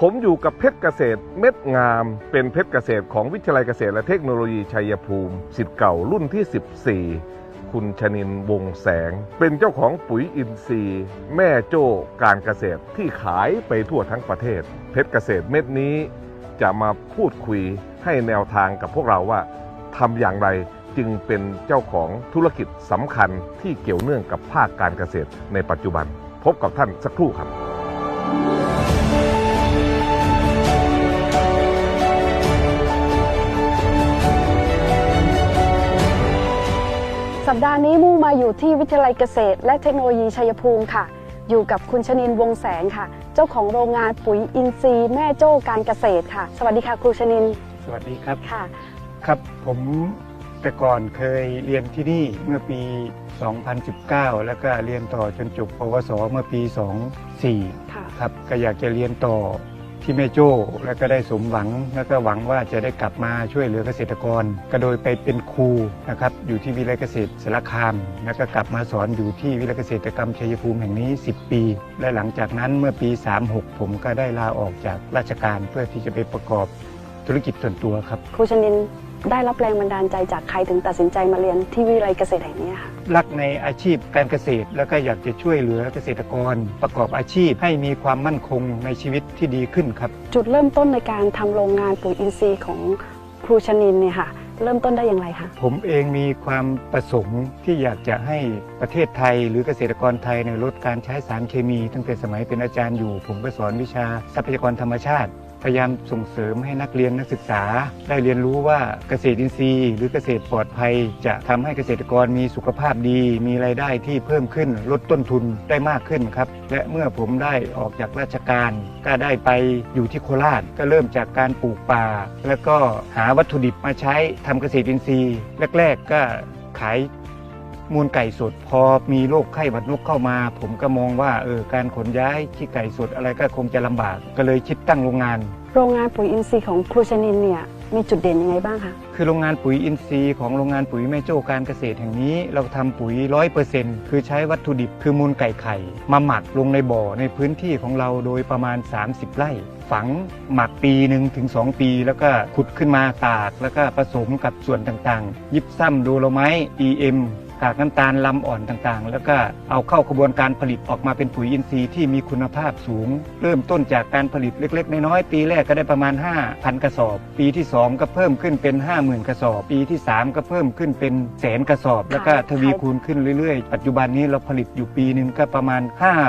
ผมอยู่กับเพชรเกษตรเม็ดงาม เป็นเพชรเกษตรของวิทยาลัยเกษตรและเทคโนโลยีชัยภูมิสิทธิ์เก่ารุ่นที่ 14 คุณชนินวงแสง เป็นเจ้าของปุ๋ยอินทรีย์ แม่โจ้การเกษตรที่ขายไปทั่วทั้งประเทศ เพชรเกษตรเม็ดนี้จะมาพูดคุยให้แนวทางกับพวกเราว่าทำอย่างไรจึงเป็นเจ้าของธุรกิจสำคัญที่เกี่ยวเนื่องกับภาคการเกษตรในปัจจุบัน พบกับท่านสักครู่ครับ สัปดาห์นี้มุ่งมาอยู่ที่วิทยาลัยเกษตร และเทคโนโลยีชัยภูมิค่ะ อยู่กับคุณชนินวงแสงค่ะ เจ้าของโรงงานปุ๋ยอินทรีย์แม่โจ้การเกษตรค่ะ สวัสดีค่ะครูชนินสวัสดีครับค่ะ ครับผมแต่ก่อนเคยเรียนที่นี่เมื่อปี 2019 แล้วก็เรียนต่อจนจบปวส เมื่อปี 24 ค่ะ ครับก็อยากจะเรียนต่อ ที่แม่โจ้และก็ได้สมหวัง และก็หวังว่าจะได้กลับมาช่วยเหลือเกษตรกร ก็โดยไปเป็นครูนะครับอยู่ที่วิทยาลัยเกษตรสารคาม แล้วก็กลับมาสอนอยู่ที่วิทยาลัยเกษตรกรรมชัยภูมิแห่งนี้ 10 ปี และหลังจากนั้นเมื่อปี 36 ผมก็ได้ลาออกจากราชการเพื่อที่จะไปประกอบธุรกิจส่วนตัวครับครูชนิน ได้รับแรงบันดาลใจจากใครถึงตัดสินใจมาเรียนที่วิทยาลัยเกษตรแห่งนี้ค่ะ รักในอาชีพการเกษตร แล้วก็อยากจะช่วยเหลือเกษตรกร ประกอบอาชีพให้มีความมั่นคงในชีวิตที่ดีขึ้นครับ จุดเริ่มต้นในการทำโรงงานปุ๋ยอินทรีย์ของครูชนินเนี่ยค่ะเริ่มต้นได้อย่างไรคะ ผมเองมีความประสงค์ที่อยากจะให้ประเทศไทย หรือเกษตรกรไทยในยลดการใช้สารเคมี ตั้งแต่สมัยเป็นอาจารย์อยู่ ผมก็สอนวิชาทรัพยากรธรรมชาติ พยายามส่งเสริมให้นักเรียนนักศึกษา ได้เรียนรู้ว่าเกษตรอินทรีย์ หรือเกษตรปลอดภัย จะทำให้เกษตรกรมีสุขภาพดี มีรายได้ที่เพิ่มขึ้นลดต้นทุนได้มากขึ้นครับและเมื่อผมได้ออกจากราชการ ก็ได้ไปอยู่ที่โคราชก็เริ่มจากการปลูกป่า แล้วก็หาวัตถุดิบมาใช้ทำเกษตรอินทรีย์ แรก ๆ ก็ขาย มูลไก่สดพอมีโรคไข้หวัดนกเข้ามา ผมก็มองว่าเออการขนย้ายขี้ไก่สดอะไรก็คงจะลำบาก ก็เลยคิดตั้งโรงงาน โรงงานปุ๋ยอินทรีย์ของครูชนินเนี่ยมีจุดเด่นยังไงบ้างคะ คือโรงงานปุ๋ยอินทรีย์ของโรงงานปุ๋ยแม่โจ้การเกษตรแห่งนี้ เราทำปุ๋ยร้อยเปอร์เซ็นต์คือใช้วัตถุดิบคือมูลไก่ไข่ มาหมักลงในบ่อในพื้นที่ของเราโดยประมาณ 30 ไร่ ฝังหมักปีหนึ่งถึง 2 ปี แล้วก็ขุดขึ้นมาตาก แล้วก็ผสมกับส่วนต่างๆ ยิบซ้ำโดโลไมต์ EM กากน้ำตาลลำอ่อนต่างๆ แล้วก็เอาเข้ากระบวนการผลิตออกมาเป็นปุ๋ยอินทรีย์ที่มีคุณภาพสูง เริ่มต้นจากการผลิตเล็ก ๆ น้อยๆปีแรกก็ได้ประมาณ 5,000 กระสอบ ปีที่ 2 ก็เพิ่มขึ้นเป็น 50,000 กระสอบ ปีที่ 3 ก็เพิ่มขึ้นเป็นแสนกระสอบ แล้วก็ทวีคูณขึ้นเรื่อยๆ ปัจจุบันนี้เราผลิตอยู่ปีหนึ่งก็ประมาณ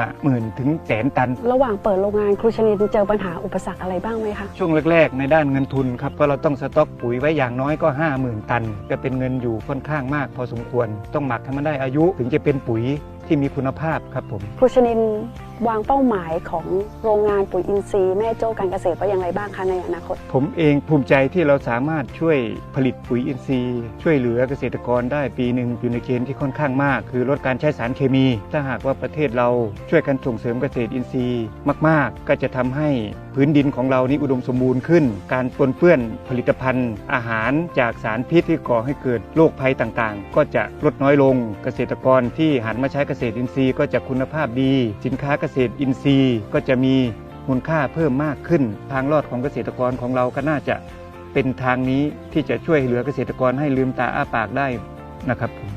50,000 ถึงแสนตัน ระหว่างเปิดโรงงานครูชนินเจอปัญหาอุปสรรคอะไรบ้างไหมคะช่วงแรก ๆ ในด้านเงินทุนครับเพราะเราต้องสต็อกปุ๋ยไว้อย่างน้อยก็ 50,000 ตันก็เป็นเงินอยู่ค่อนข้างมากพอสมควรต้องหมักให้มันได้อายุถึงจะเป็นปุ๋ย ที่มีคุณภาพครับผมครูชนินวางเป้าหมายของโรงงานปุ๋ยอินทรีย์แม่โจ้การเกษตรไว้อย่างไรบ้างคะในอนาคต ผมเองภูมิใจที่เราสามารถช่วยผลิตปุ๋ยอินทรีย์ ช่วยเหลือเกษตรกรได้ปีหนึ่งอยู่ในเกณฑ์ที่ค่อนข้างมาก คือลดการใช้สารเคมี ถ้าหากว่าประเทศเราช่วยกันส่งเสริมเกษตรอินทรีย์มาก ๆ ก็จะทำให้พื้นดินของเรานี่อุดมสมบูรณ์ขึ้น การปนเปื้อนผลิตภัณฑ์ อาหารจากสารพิษที่ก่อให้เกิดโรคภัยต่างๆ ก็จะลดน้อยลงเกษตรกรที่หันมาใช้เกษษตรอินทรีย์ก็จะคุณภาพดี สินค้าเกษตรอินทรีย์ก็จะมีมูลค่าเพิ่มมากขึ้น ทางรอดของเกษตรกรของเราก็น่าจะเป็นทางนี้ที่จะช่วยเหลือเกษตรกรให้ลืมตาอ้าปากได้นะครับผม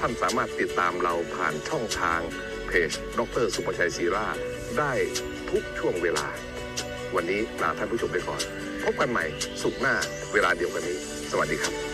ท่านสามารถติดตามเราผ่านช่องทางเพจ ดร สุประชัยศรีราได้ทุกช่วงเวลา วันนี้ลาท่านผู้ชมไปก่อน พบกันใหม่สุขหน้าเวลาเดียวกันนี้ สวัสดีครับ